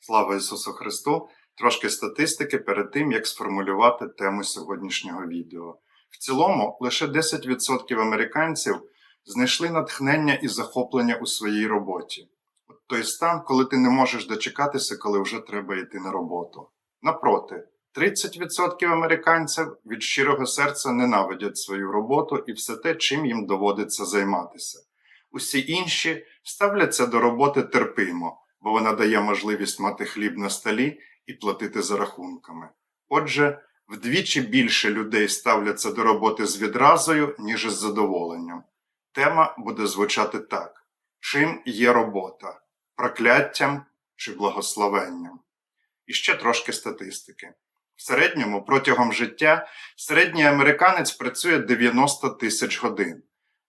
Слава Ісусу Христу! Трошки статистики перед тим, як сформулювати тему сьогоднішнього відео. В цілому, лише 10% американців знайшли натхнення і захоплення у своїй роботі. От той стан, коли ти не можеш дочекатися, коли вже треба йти на роботу. Напроти, 30% американців від щирого серця ненавидять свою роботу і все те, чим їм доводиться займатися. Усі інші ставляться до роботи терпимо, бо вона дає можливість мати хліб на столі і платити за рахунками. Отже, вдвічі більше людей ставляться до роботи з відразою, ніж із задоволенням. Тема буде звучати так: чим є робота? Прокляттям чи благословенням? І ще трошки статистики. В середньому протягом життя середній американець працює 90 тисяч годин.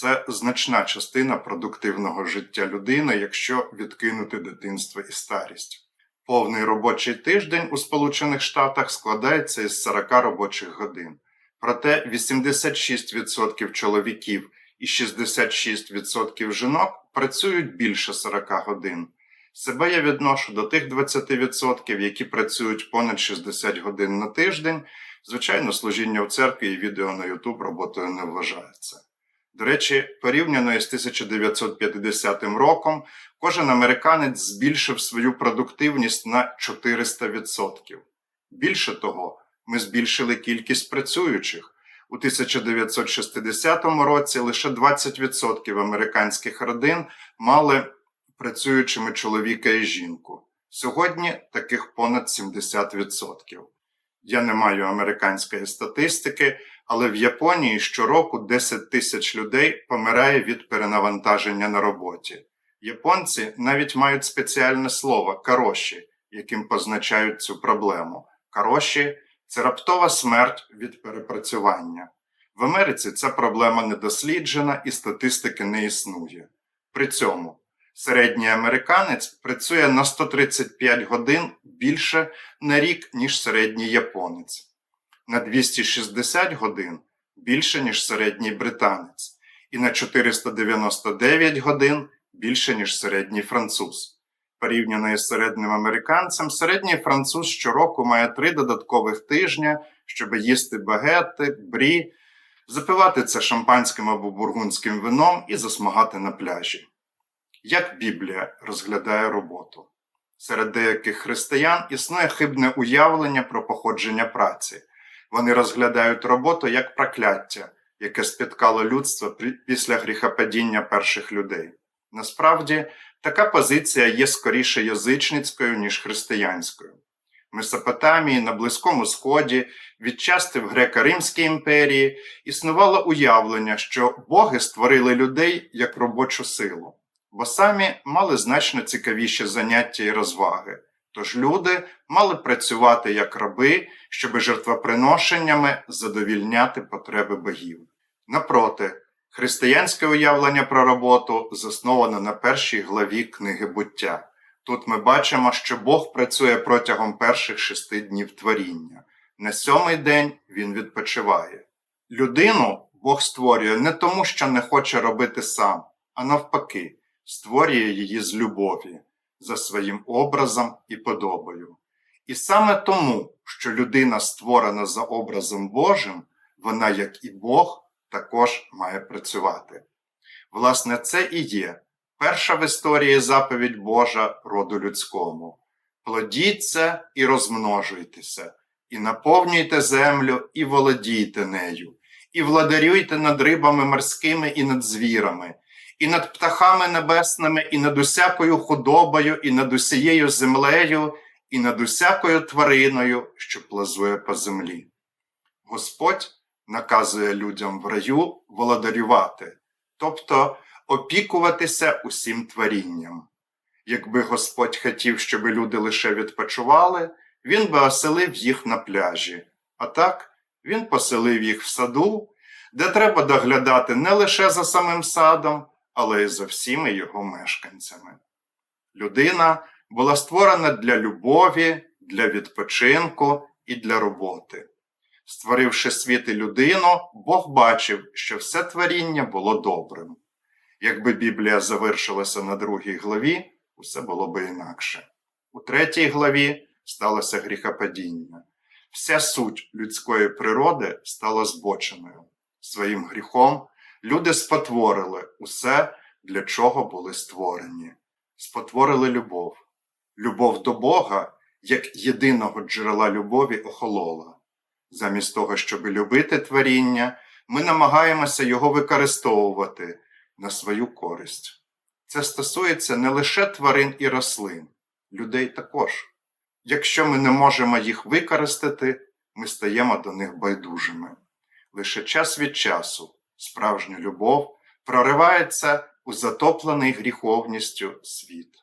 Це значна частина продуктивного життя людини, якщо відкинути дитинство і старість. Повний робочий тиждень у Сполучених Штатах складається із 40 робочих годин. Проте 86% чоловіків і 66% жінок працюють більше 40 годин. Себе я відношу до тих 20%, які працюють понад 60 годин на тиждень. Звичайно, служіння в церкві і відео на YouTube роботою не вважається. До речі, порівняно із 1950 роком, кожен американець збільшив свою продуктивність на 400%. Bільше того, ми збільшили кількість працюючих. У 1960 році лише 20% американських родин мали працюючими чоловіка і жінку. Сьогодні таких понад 70%. Я не маю американської статистики, але в Японії щороку 10 тисяч людей помирає від перенавантаження на роботі. Японці навіть мають спеціальне слово кароші, яким позначають цю проблему. Кароші це раптова смерть від перепрацювання. В Америці ця проблема не досліджена і статистики не існує. При цьому середній американець працює на 135 годин більше на рік, ніж середній японець на 260 годин більше, ніж середній британець, і на 499 годин більше, ніж середній француз. Порівняно із середнім американцем, середній француз щороку має три додаткових тижня, щоб їсти багети, брі, запивати це шампанським або бургундським вином і засмагати на пляжі. Як Біблія розглядає роботу? Серед деяких християн існує хибне уявлення про походження праці. Вони розглядають роботу як прокляття, яке спіткало людство після гріхопадіння перших людей. Насправді, така позиція є скоріше язичницькою, ніж християнською. В Месопотамії на Близькому Сході, відчасти в Греко-Римській імперії, існувало уявлення, що боги створили людей як робочу силу, бо самі мали значно цікавіші заняття і розваги. Тож люди мали працювати як раби, щоби жертвоприношеннями задовільняти потреби богів. Напроти, християнське уявлення про роботу засноване на першій главі книги буття. Тут ми бачимо, що Бог працює протягом перших шести днів творіння. На сьомий день він відпочиває. Людину Бог створює не тому, що не хоче робити сам, а навпаки, створює її з любові за своїм образом і подобою. І саме тому, що людина створена за образом Божим, вона, як і Бог, також має працювати. Власне, це і є перша в історії заповідь Божа роду людському. Плодіться і розмножуйтеся, і наповнюйте землю, і володійте нею, і владарюйте над рибами морськими і над звірами, і над птахами небесними, і над усякою худобою, і над усією землею, і над усякою твариною, що плазує по землі. Господь наказує людям в раю володарювати, тобто опікуватися усім творінням. Якби Господь хотів, щоб люди лише відпочивали, він би оселив їх на пляжі, а так він поселив їх в саду, де треба доглядати не лише за самим садом, але й за всіми його мешканцями. Людина була створена для любові, для відпочинку і для роботи. Створивши світ і людину, Бог бачив, що все творіння було добрим. Якби Біблія завершилася на другій главі, усе було би інакше. У третій главі сталося гріхопадіння. Вся суть людської природи стала збоченою. Своїм гріхом люди спотворили усе, для чого були створені. Спотворили любов. Любов до Бога, як єдиного джерела любові, охолола. Замість того, щоб любити творіння, ми намагаємося його використовувати на свою користь. Це стосується не лише тварин і рослин, людей також. Якщо ми не можемо їх використати, ми стаємо до них байдужими. Лише час від часу справжня любов проривається у затоплений гріховністю світ.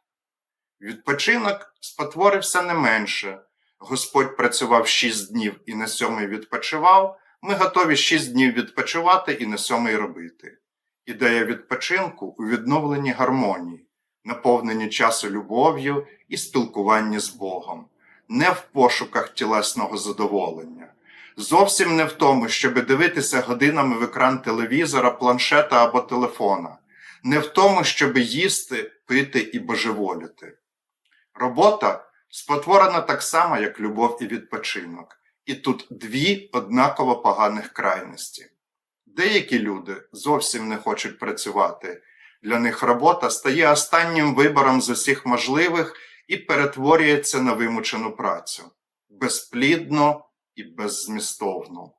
Відпочинок спотворився не менше. Господь працював шість днів і на сьомий відпочивав. Ми готові шість днів відпочивати і на сьомий робити. Ідея відпочинку у відновленні гармонії, наповненні часу любов'ю і спілкуванні з Богом, не в пошуках тілесного задоволення, зовсім не в тому, щоб дивитися годинами в екран телевізора, планшета або телефона, не в тому, щоб їсти, пити і божеволіти. Робота спотворена так само, як любов і відпочинок, і тут дві однаково поганих крайності. Деякі люди зовсім не хочуть працювати. Для них робота стає останнім вибором з усіх можливих і перетворюється на вимучену працю безплідно і беззмістовно.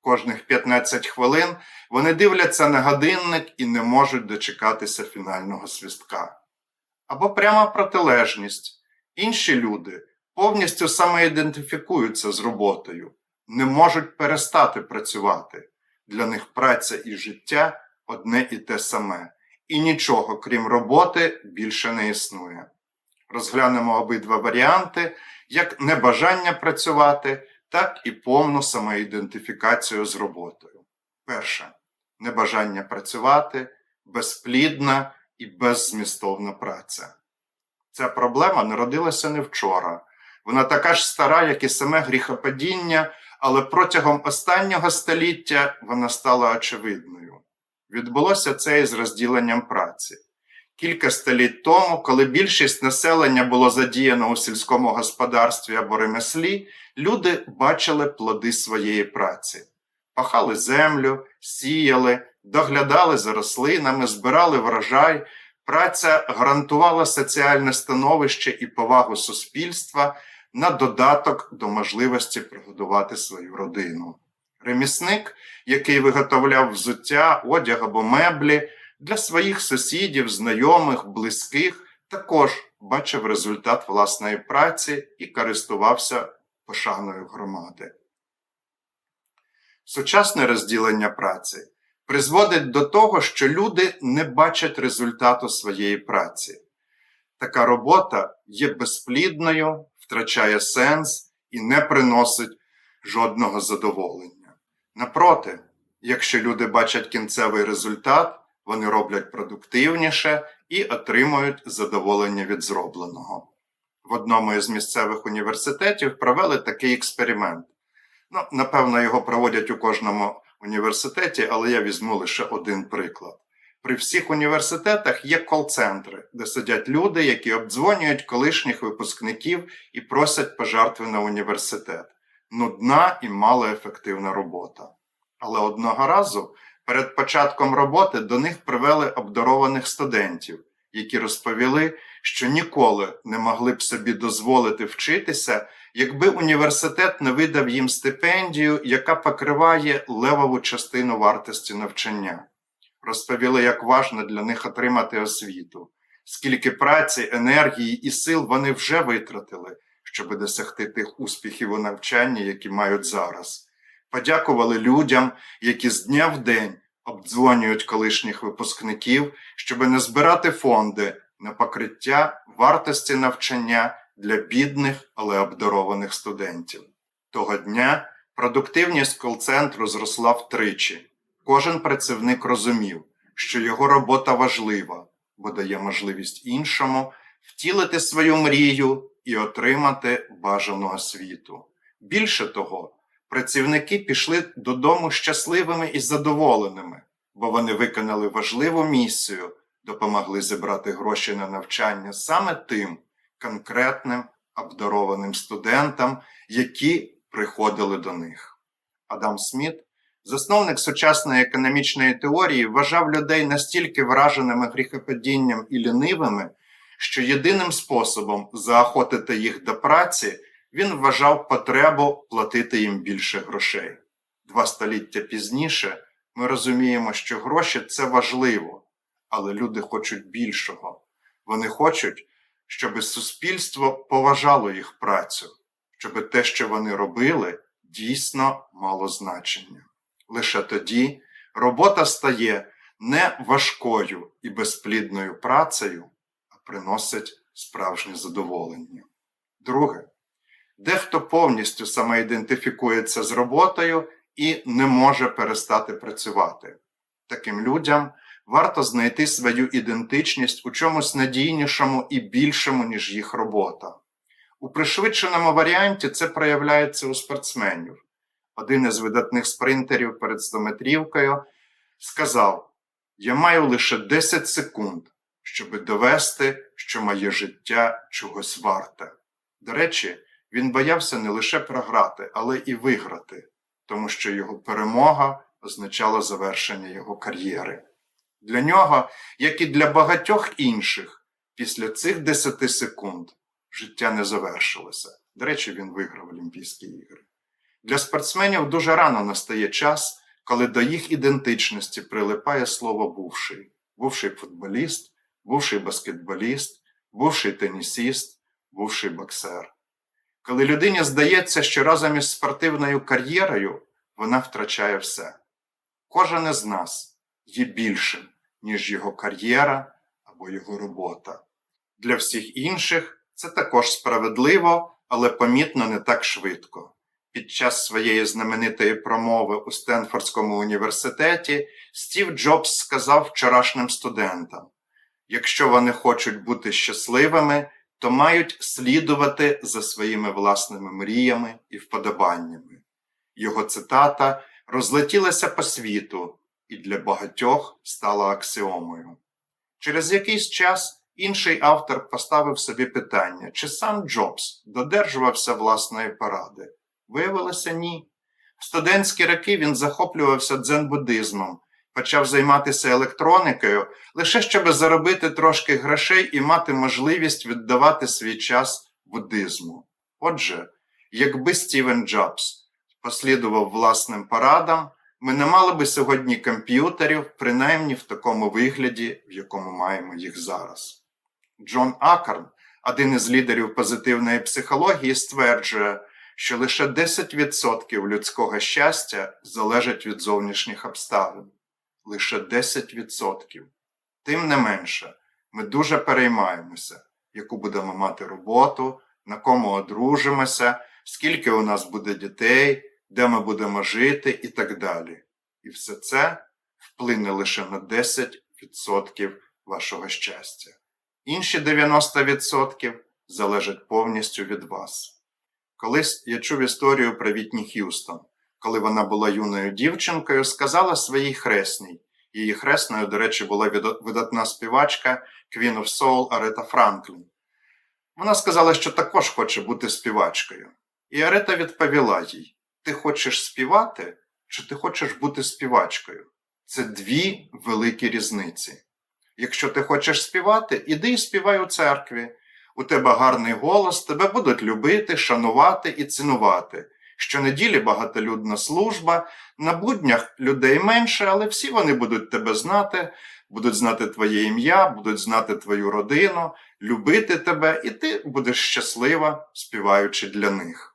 Кожних 15 хвилин вони дивляться на годинник і не можуть дочекатися фінального свістка. Або пряма протилежність. Інші люди повністю самоідентифікуються з роботою, не можуть перестати працювати. Для них праця і життя одне і те саме, і нічого, крім роботи, більше не існує. Розглянемо обидва варіанти як небажання працювати, так і повну самоідентифікацію з роботою. Перше небажання працювати, безплідна і беззмістовна праця. Ця проблема народилася не вчора. Вона така ж стара, як і саме гріхопадіння, але протягом останнього століття вона стала очевидною. Відбулося це із розділенням праці. Кілька століть тому, коли більшість населення було задіяно у сільському господарстві або ремеслі, люди бачили плоди своєї праці, пахали землю, сіяли, доглядали за рослинами, збирали врожай. Праця гарантувала соціальне становище і повагу суспільства на додаток до можливості прогодувати свою родину. Ремісник, який виготовляв взуття, одяг або меблі для своїх сусідів, знайомих, близьких, також бачив результат власної праці і користувався пошаною громади. Сучасне розділення праці призводить до того, що люди не бачать результату своєї праці. Така робота є безплідною, втрачає сенс і не приносить жодного задоволення. Напроти, якщо люди бачать кінцевий результат, вони роблять продуктивніше і отримують задоволення від зробленого. В одному із місцевих університетів провели такий експеримент. Ну, напевно, його проводять у кожному університеті, але я візьму лише один приклад. При всіх університетах є кол-центри, де сидять люди, які обдзвонюють колишніх випускників і просять пожертви на університет. Нудна і малоефективна робота. Але одного разу перед початком роботи до них привели обдарованих студентів, які розповіли, що ніколи не могли б собі дозволити вчитися, якби університет не видав їм стипендію, яка покриває левову частину вартості навчання. Розповіли, як важно для них отримати освіту, скільки праці, енергії і сил вони вже витратили, щоб досягти тих успіхів у навчанні, які мають зараз. Подякували людям, які з дня в день обдзвонюють колишніх випускників, щоб не збирати фонди на покриття вартості навчання для бідних, але обдарованих студентів. Того дня продуктивність кол-центру зросла втричі. Кожен працівник розумів, що його робота важлива, бо дає можливість іншому втілити свою мрію і отримати бажану освіту. Більше того, працівники пішли додому щасливими і задоволеними, бо вони виконали важливу місію, допомогли зібрати гроші на навчання саме тим, конкретним обдарованим студентам, які приходили до них. Адам Сміт, засновник сучасної економічної теорії, вважав людей настільки враженими гріхопадінням і лінивими, що єдиним способом заохотити їх до праці він вважав потребу платити їм більше грошей. Два століття пізніше ми розуміємо, що гроші це важливо, але люди хочуть більшого. Вони хочуть, щоб суспільство поважало їх працю, щоб те, що вони робили, дійсно мало значення. Лише тоді робота стає не важкою і безплідною працею, а приносить справжнє задоволення. Друге, дехто повністю самоідентифікується з роботою і не може перестати працювати. Таким людям варто знайти свою ідентичність у чомусь надійнішому і більшому, ніж їх робота. У пришвидшеному варіанті це проявляється у спортсменів. Один із видатних спринтерів перед стометрівкою сказав: Я маю лише 10 секунд, щоб довести, що моє життя чогось варте. До речі, він боявся не лише програти, але і виграти, тому що його перемога означала завершення його кар'єри. Для нього, як і для багатьох інших, після цих 10 секунд життя не завершилося. До речі, він виграв Олімпійські ігри. Для спортсменів дуже рано настає час, коли до їх ідентичності прилипає слово бувший, бувший футболіст, бувший баскетболіст, бувший тенісіст, бувший боксер. Коли людині здається, що разом із спортивною кар'єрою вона втрачає все. Кожен із нас є більшим, ніж його кар'єра або його робота. Для всіх інших це також справедливо, але помітно не так швидко. Під час своєї знаменитої промови у Стенфордському університеті Стів Джобс сказав вчорашнім студентам: якщо вони хочуть бути щасливими, то мають слідувати за своїми власними мріями і вподобаннями. Його цитата розлетілася по світу і для багатьох стала аксіомою. Через якийсь час інший автор поставив собі питання, чи сам Джобс додержувався власної поради. Виявилося ні. В студентські роки він захоплювався дзен-буддизмом, почав займатися електроникою лише щоб заробити трошки грошей і мати можливість віддавати свій час буддизму. Отже, якби Стівен Джобс послідував власним порадам, ми не мали би сьогодні комп'ютерів, принаймні в такому вигляді, в якому маємо їх зараз. Джон Акарн, один із лідерів позитивної психології, стверджує, що лише 10% людського щастя залежить від зовнішніх обставин. Лише 10%. Тим не менше, ми дуже переймаємося, яку будемо мати роботу, на кому одружимося, скільки у нас буде дітей, де ми будемо жити і так далі. І все це вплине лише на 10% вашого щастя. Інші 90% залежать повністю від вас. Колись я чув історію про Вітні Х'юстон, коли вона була юною дівчинкою, сказала своїй хресній. Її хресною, до речі, була видатна співачка Queen of Soul Арета Франклін. Вона сказала, що також хоче бути співачкою. І Арета відповіла їй: Ти хочеш співати, чи ти хочеш бути співачкою? Це дві великі різниці. Якщо ти хочеш співати, іди і співай у церкві. У тебе гарний голос, тебе будуть любити, шанувати і цінувати. Щонеділі багатолюдна служба, на буднях людей менше, але всі вони будуть тебе знати, будуть знати твоє ім'я, будуть знати твою родину, любити тебе, і ти будеш щаслива, співаючи для них.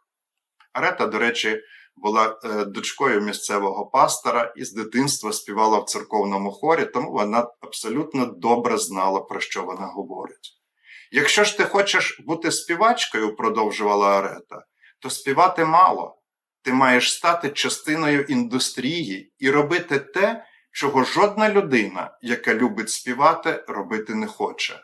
Арета, до речі, була е, дочкою місцевого пастора і з дитинства співала в церковному хорі, тому вона абсолютно добре знала, про що вона говорить. Якщо ж ти хочеш бути співачкою, продовжувала Арета, то співати мало. Ти маєш стати частиною індустрії і робити те, чого жодна людина, яка любить співати, робити не хоче.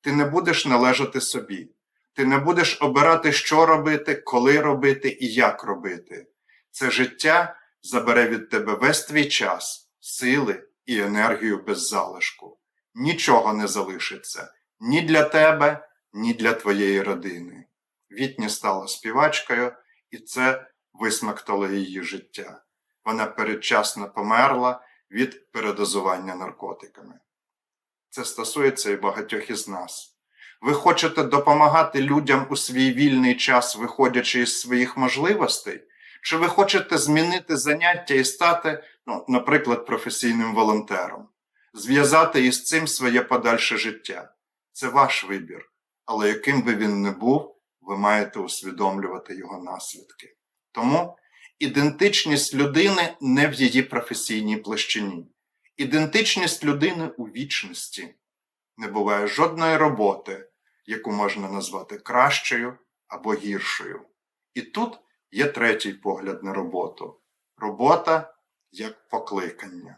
Ти не будеш належати собі, ти не будеш обирати, що робити, коли робити і як робити. Це життя забере від тебе весь твій час, сили і енергію без залишку. Нічого не залишиться ні для тебе, ні для твоєї родини. Вітні стала співачкою, і це висмактало її життя. Вона передчасно померла від передозування наркотиками. Це стосується і багатьох із нас. Ви хочете допомагати людям у свій вільний час, виходячи із своїх можливостей? Чи ви хочете змінити заняття і стати, ну, наприклад, професійним волонтером, зв'язати із цим своє подальше життя? Це ваш вибір, але яким би він не був, ви маєте усвідомлювати його наслідки. Тому ідентичність людини не в її професійній площині, ідентичність людини у вічності. Не буває жодної роботи, яку можна назвати кращою або гіршою. І тут є третій погляд на роботу робота як покликання.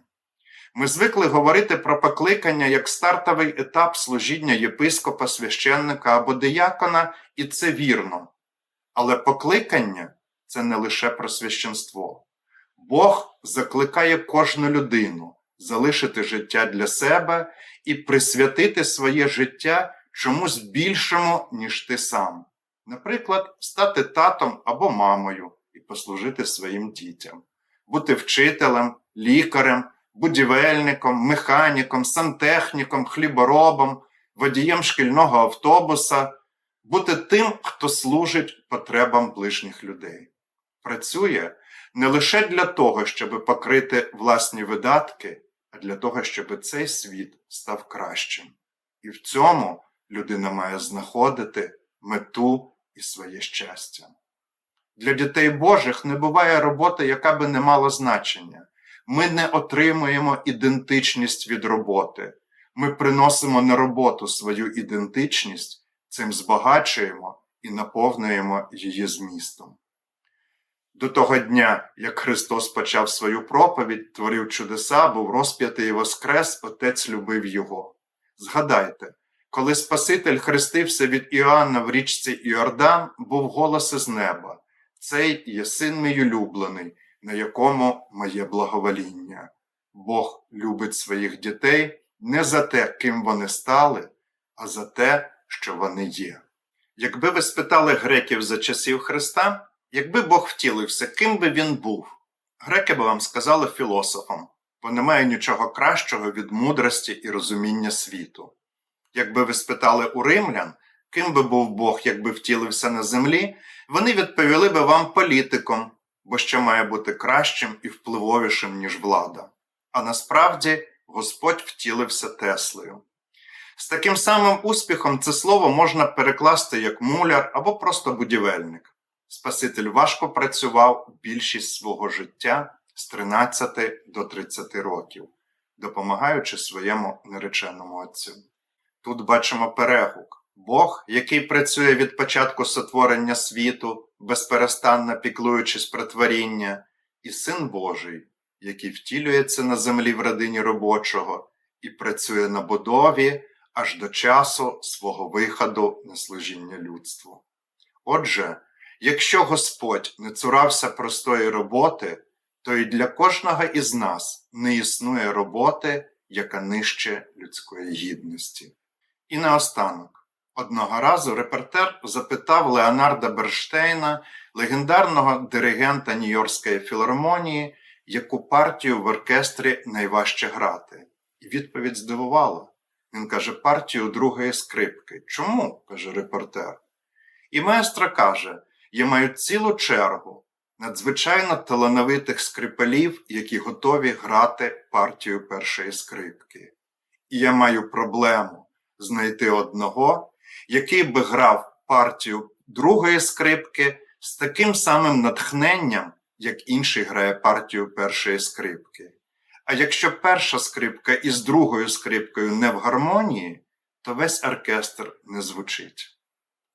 Ми звикли говорити про покликання як стартовий етап служіння єпископа, священника або диякона, і це вірно. Але покликання це не лише про священство. Бог закликає кожну людину залишити життя для себе і присвятити своє життя чомусь більшому, ніж ти сам. Наприклад, стати татом або мамою і послужити своїм дітям, бути вчителем, лікарем, будівельником, механіком, сантехніком, хліборобом, водієм шкільного автобуса, бути тим, хто служить потребам ближніх людей. Працює не лише для того, щоб покрити власні видатки, а для того, щоб цей світ став кращим. І в цьому людина має знаходити мету і своє щастя. Для дітей Божих не буває роботи, яка би не мала значення. Ми не отримуємо ідентичність від роботи. Ми приносимо на роботу свою ідентичність, цим збагачуємо і наповнюємо її змістом. До того дня, як Христос почав свою проповідь, творив чудеса, був розп'ятий і воскрес, Отець любив Його. Згадайте, коли Спаситель хрестився від Іоанна в річці Іордан, був голос із неба Цей є син мій улюблений, на якому моє благовоління. Бог любить своїх дітей не за те, ким вони стали, а за те, що вони є. Якби ви спитали греків за часів Христа, якби Бог втілився, ким би він був, греки би вам сказали філософом, бо немає нічого кращого від мудрості і розуміння світу. Якби ви спитали у римлян, ким би був Бог, якби втілився на землі, вони відповіли би вам політиком, бо що має бути кращим і впливовішим, ніж влада. А насправді Господь втілився Теслею. З таким самим успіхом це слово можна перекласти як муляр або просто будівельник. Спаситель важко працював більшість свого життя з 13 до 30 років, допомагаючи своєму нареченому отцю. Тут бачимо перегук. Бог, який працює від початку сотворення світу, безперестанно піклуючись про творіння, і Син Божий, який втілюється на землі в родині робочого і працює на будові аж до часу свого виходу на служіння людству. Отже, якщо Господь не цурався простої роботи, то і для кожного із нас не існує роботи, яка нижче людської гідності. І наостанок. Одного разу репортер запитав Леонарда Берштейна, легендарного диригента Нью-Йоркської філармонії, яку партію в оркестрі найважче грати. І відповідь здивувала. Він каже, партію другої скрипки. Чому? каже репортер. І маестро каже: я маю цілу чергу надзвичайно талановитих скрипалів, які готові грати партію першої скрипки. І я маю проблему знайти одного який би грав партію другої скрипки з таким самим натхненням, як інший грає партію першої скрипки. А якщо перша скрипка із другою скрипкою не в гармонії, то весь оркестр не звучить.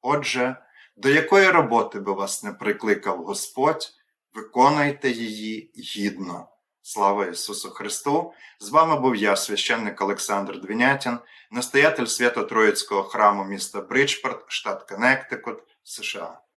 Отже, до якої роботи би вас не прикликав Господь, виконуйте її гідно. Слава Ісусу Христу! З вами був я, священник Олександр Двінятін, настоятель Свято-Троїцького храму міста Бриджпорт, штат Коннектикут, США.